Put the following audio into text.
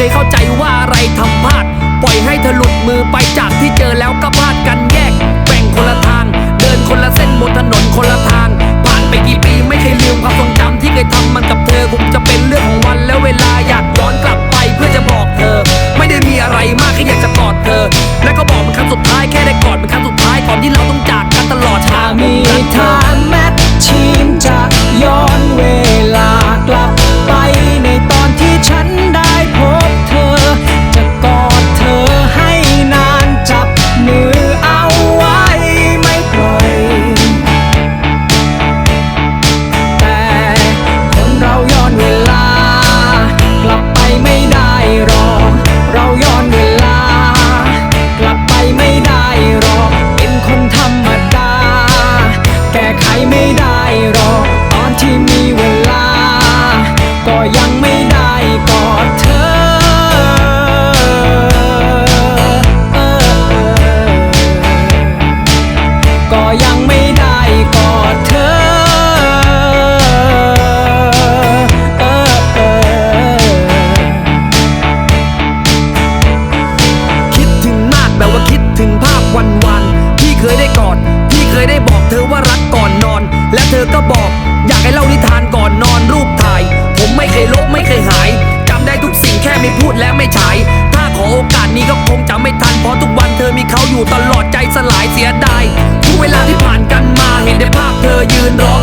เคยเข้าใจว่าอะไรทำพลาด ปล่อยให้เธอหลุดมือไปจากที่เจอแล้วก็ ยได้กอดพี่เคยได้บอกเธอว่ารักก่อนนอน และเธอก็บอก อยากให้เล่านิทานก่อนนอนรูปถ่าย ผมไม่เคยลบไม่เคยหายจำได้ทุกสิ่งแค่ไม่พูดและไม่ใช่ถ้าขอโอกาสนี้ก็คงจะไม่ทันเพราะทุกวันเธอมีเขาอยู่ตลอดใจสลายเสียดายทุกเวลาที่ผ่านกันมาเห็นได้ภาพเธอยืนรอ